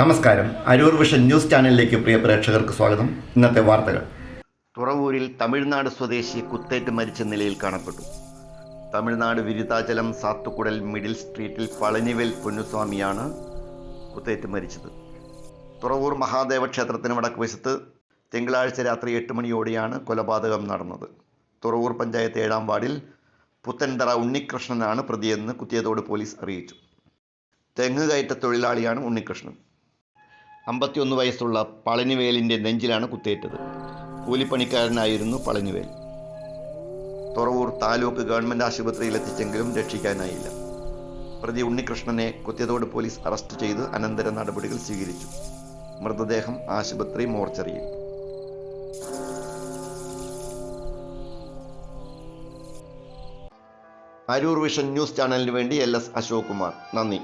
നമസ്കാരം. Aroor vision news ചാനലിലേക്ക് പ്രിയ പ്രേക്ഷകർക്ക് സ്വാഗതം. ഇന്നത്തെ വാർത്തകൾ. തുറവൂരിൽ തമിഴ്നാട് സ്വദേശി കുത്തേറ്റ് മരിച്ച നിലയിൽ കാണപ്പെട്ടു. തമിഴ്നാട് വിരുതാചലം സാത്തുക്കുടൽ മിഡിൽ സ്ട്രീറ്റിൽ പളനിവേൽ പൊന്നുസ്വാമിയാണ് കുത്തേറ്റ് മരിച്ചത്. തുറവൂർ മഹാദേവ ക്ഷേത്രത്തിന് വടക്ക് വശത്ത് തിങ്കളാഴ്ച രാത്രി എട്ട് മണിയോടെയാണ് കൊലപാതകം നടന്നത്. തുറവൂർ പഞ്ചായത്ത് ഏഴാം വാർഡിൽ പുത്തൻതറ ഉണ്ണികൃഷ്ണനാണ് പ്രതിയെന്ന് കുത്തിയതോട് പോലീസ് അറിയിച്ചു. തെങ്ങ് കയറ്റ തൊഴിലാളിയാണ് ഉണ്ണികൃഷ്ണൻ. അമ്പത്തിയൊന്ന് വയസ്സുള്ള പളനിവേലിന്റെ നെഞ്ചിലാണ് കുത്തേറ്റത്. കൂലിപ്പണിക്കാരനായിരുന്നു പളനിവേൽ. തുറവൂർ താലൂക്ക് ഗവൺമെന്റ് ആശുപത്രിയിൽ എത്തിച്ചെങ്കിലും രക്ഷിക്കാനായില്ല. പ്രതി ഉണ്ണികൃഷ്ണനെ കുത്തിയതോട് പോലീസ് അറസ്റ്റ് ചെയ്ത് അനന്തര നടപടികൾ സ്വീകരിച്ചു. മൃതദേഹം ആശുപത്രി മോർച്ചറിയിൽ. അരൂർ വിഷൻ ന്യൂസ് ചാനലിന് വേണ്ടി എൽ എസ് അശോക് കുമാർ നന്ദി.